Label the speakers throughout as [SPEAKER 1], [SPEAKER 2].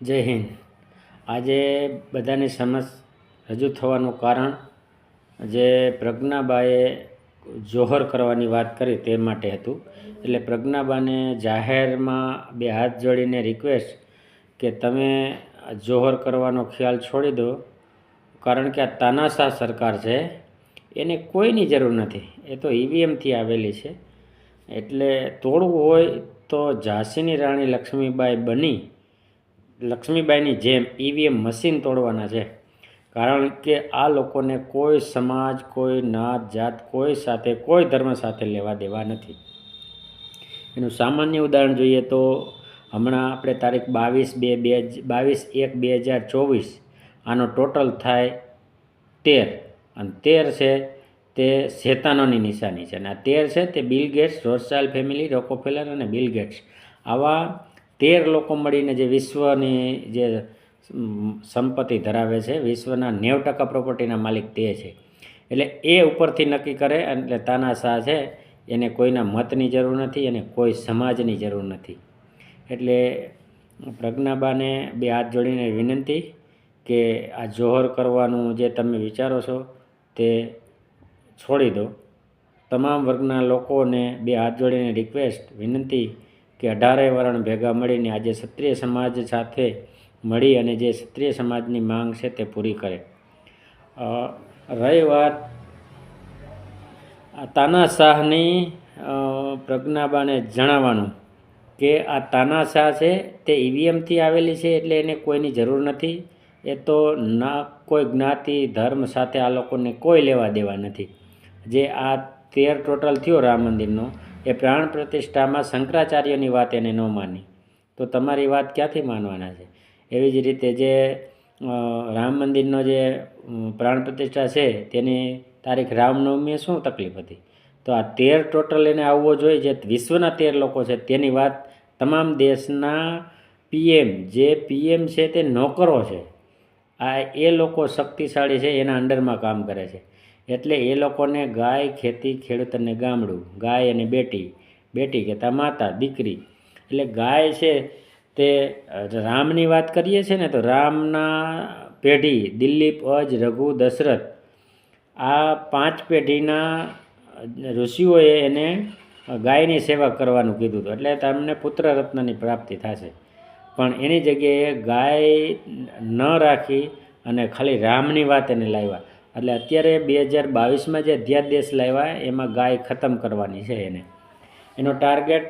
[SPEAKER 1] જય હિન્દ. આજે બધાની સમક્ષ રજૂ થવાનું કારણ જે પ્રજ્ઞાબાએ જોહર કરવાની વાત કરી તે માટે હતું. એટલે પ્રજ્ઞાબાને જાહેરમાં બે હાથ જોડીને રિક્વેસ્ટ કે તમે જોહર કરવાનો ખ્યાલ છોડી દો, કારણ કે આ તાનાશાહ સરકાર છે, એને કોઈની જરૂર નથી. એ તો ઈવીએમથી આવેલી છે. એટલે તોડવું હોય તો ઝાંસીની રાણી લક્ષ્મીબાઈ બની લક્ષ્મીબાઈની જેમ ઈવીએમ મશીન તોડવાના છે. કારણ કે આ લોકોને કોઈ સમાજ, કોઈ નાત જાત, કોઈ સાથે, કોઈ ધર્મ સાથે લેવા દેવા નથી. એનું સામાન્ય ઉદાહરણ જોઈએ તો હમણાં આપણે તારીખ બાવીસ બે બે બાવીસ એક બે હજાર ચોવીસ, આનો ટોટલ થાય તેર. અને તેર છે તે શેતાનોની નિશાની છે. અને આ તેર છે તે Bill Gates Rothschild family, Rockefeller અને બિલ ગેટ્સ. આવા તેર લોકો મળીને જે વિશ્વની જે સંપત્તિ ધરાવે છે, વિશ્વના નેવ ટકા પ્રોપર્ટીના માલિક તે છે. એટલે એ ઉપરથી નક્કી કરે એટલે તાનાશાહ છે, એને કોઈના મતની જરૂર નથી અને કોઈ સમાજની જરૂર નથી. એટલે પ્રજ્ઞાબાને બે હાથ જોડીને વિનંતી કે આ જોહર કરવાનું જે તમે વિચારો છો તે છોડી દો. તમામ વર્ગના લોકોને બે હાથ જોડીને રિક્વેસ્ટ વિનંતી કે અઢારેય વર્ણ ભેગા મળીને આજે ક્ષત્રિય સમાજ સાથે મળી અને જે ક્ષત્રિય સમાજની માંગ છે તે પૂરી કરે. રહી વાત તાનાશાહની પ્રજ્ઞાબાને જણાવવાનું કે આ તાનાશાહ છે તે ઈવીએમથી આવેલી છે એટલે એને કોઈની જરૂર નથી. એ તો ના, કોઈ જ્ઞાતિ, ધર્મ સાથે આ લોકોને કોઈ લેવા દેવા નથી. જે આ તેર ટોટલ થયો રામ મંદિરનો એ પ્રાણ પ્રતિષ્ઠામાં શંકરાચાર્યની વાત એને ન માની. તો તમારી વાત ક્યાંથી માનવાના છે? એવી જ રીતે જે રામ મંદિરનો જે પ્રાણ પ્રતિષ્ઠા છે, તેની તારીખ રામનવમીએ શું તકલીફ હતી? તો આ તેર ટોટલ એને આવવો જોઈએ, જે વિશ્વના તેર લોકો છે, તેની વાત તમામ દેશના પીએમ, જે પીએમ છે તે નોકરો છે, આ એ લોકો શક્તિશાળી છે, એના અંડરમાં કામ કરે છે. એટલે એ લોકોને ગાય, ખેતી, ખેડૂત અને ગામડું, ગાય અને બેટી બેટી કહેતા માતા, દીકરી. એટલે ગાય છે તે રામની વાત કરીએ છીએ ને તો રામના પેઢી દિલીપ, અજ, રઘુ, દશરથ આ પાંચ પેઢીના ઋષિઓએ એને ગાયની સેવા કરવાનું કીધું હતું. એટલે તમને પુત્ર રત્નની પ્રાપ્તિ થશે. પણ એની જગ્યાએ ગાય ન રાખી અને ખાલી રામની વાત એને લાવ્યા. એટલે અત્યારે બે હજાર બાવીસમાં જે અધ્યાદેશ લાવ્યા, એમાં ગાય ખતમ કરવાની છે એને. એનો ટાર્ગેટ,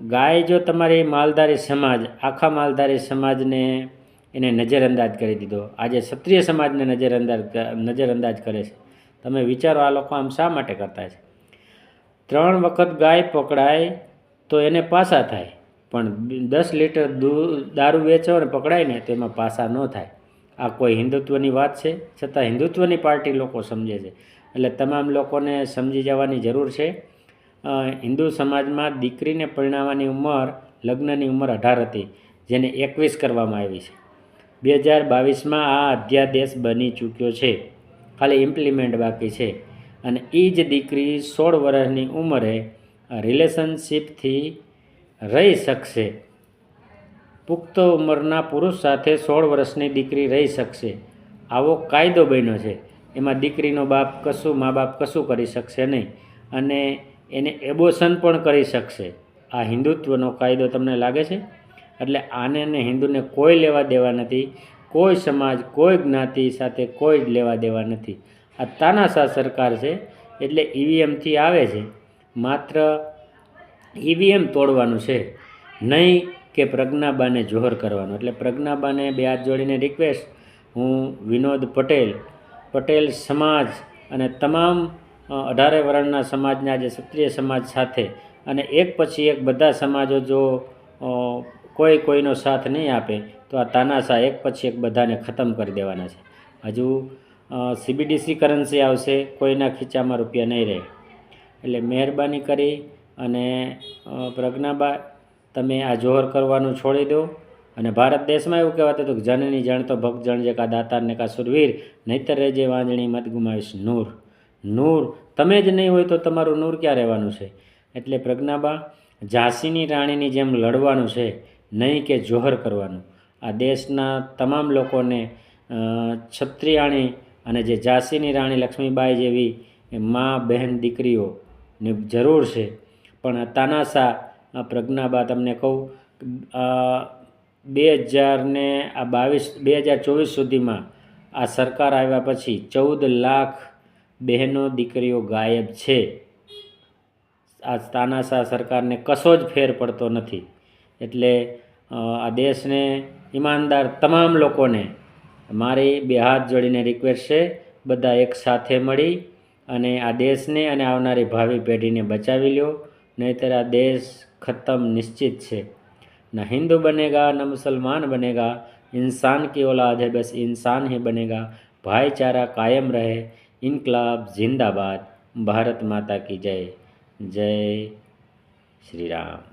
[SPEAKER 1] ગાય જો તમારી માલધારી સમાજ, આખા માલધારી સમાજને એને નજરઅંદાજ કરી દીધો. આજે ક્ષત્રિય સમાજને નજરઅંદાજ નજરઅંદાજ કરે છે. તમે વિચારો આ લોકો આમ શા માટે કરતા છે? ત્રણ વખત ગાય પકડાય તો એને પાસા થાય. પણ દસ લીટર દૂધ દારૂ વેચો અને પકડાય ને તો એમાં પાસા ન થાય. આ કોઈ હિન્દુત્વની વાત છે? છતાં હિન્દુત્વની પાર્ટી લોકો સમજે છે. એટલે તમામ લોકોને સમજી જવાની જરૂર છે. હિન્દુ સમાજમાં દીકરીને પરિણાવવાની ઉંમર, લગ્નની ઉંમર અઢાર હતી, જેને એકવીસ કરવામાં આવી છે. બે હજાર બાવીસમાં આ અધ્યાદેશ બની ચૂક્યો છે. ખાલી ઇમ્પ્લિમેન્ટ બાકી છે. અને એ જ દીકરી સોળ વર્ષની ઉંમરે રિલેશનશિપથી રહી શકશે. પુખ્ત ઉંમરના પુરુષ સાથે સોળ વર્ષની દીકરી રહી શકશે. આવો કાયદો બન્યો છે. એમાં દીકરીનો બાપ કશું, મા બાપ કશું કરી શકશે નહીં અને એને એબોશન પણ કરી શકશે. આ હિન્દુત્વનો કાયદો તમને લાગે છે? એટલે આને ને હિન્દુને કોઈ લેવા દેવા નથી. કોઈ સમાજ, કોઈ જ્ઞાતિ સાથે કોઈ જ લેવા દેવા નથી. આ તાનાશાહ સરકાર છે, એટલે ઈવીએમથી આવે છે. માત્ર ઈવીએમ તોડવાનું છે. નહીં કે પ્રજ્ઞાબાને જોહર કરવાનો. એટલે પ્રજ્ઞાબાને બે હાથ જોડીને રિક્વેસ્ટ હું વિનોદ પટેલ પટેલ સમાજ અને તમામ અઢારે વર્ણના સમાજના જે ક્ષત્રિય સમાજ સાથે અને એક પછી એક બધા સમાજો જો કોઈ કોઈનો સાથ નહીં આપે, તો આ તાનાશા એક પછી એક બધાને ખતમ કરી દેવાના છે. હજુ સીબીડીસી કરન્સી આવશે, કોઈના ખીચામાં રૂપિયા નહીં રહે. એટલે મહેરબાની કરી અને પ્રજ્ઞાબા તમે આ જોહર કરવાનું છોડી દો. અને ભારત દેશમાં એવું કહેવાતું હતું કે જનની જાણતો ભક્ત જણ જે કા દાતાર ને કા સુરવીર, નહીતર રેજે વાંજણી મત ગુમાવીશ નૂર. નૂર, તમે જ નહીં હોય તો તમારું નૂર ક્યાં રહેવાનું છે? એટલે પ્રજ્ઞાબા, ઝાંસીની રાણીની જેમ લડવાનું છે, નહીં કે જોહર કરવાનું. આ દેશના તમામ લોકોને છત્રિયાણી અને જે ઝાંસીની રાણી લક્ષ્મીબાઈ જેવી મા, બહેન દીકરીઓની જરૂર છે. પણ તાનાશાહ પ્રજ્ઞાબા તમને કહું બે હજારને આ બાવીસ, બે હજાર ચોવીસ સુધીમાં આ સરકાર આવ્યા પછી ચૌદ લાખ બહેનો દીકરીઓ ગાયબ છે. આ તાનાશાહ સરકારને કશો જ ફેર પડતો નથી. એટલે આ દેશને ઈમાનદાર તમામ લોકોને મારી બે હાથ જોડીને રિક્વેસ્ટ છે, બધા એક સાથે મળી અને આ દેશને અને આવનારી ભાવિ પેઢીને બચાવી લ્યો. નહીંતર આ દેશ ख़त्म निश्चित है न हिंदू बनेगा न मुसलमान बनेगा इंसान की औलाद है बस इंसान ही बनेगा भाईचारा कायम रहे इनकलाब जिंदाबाद भारत माता की जय जय श्री राम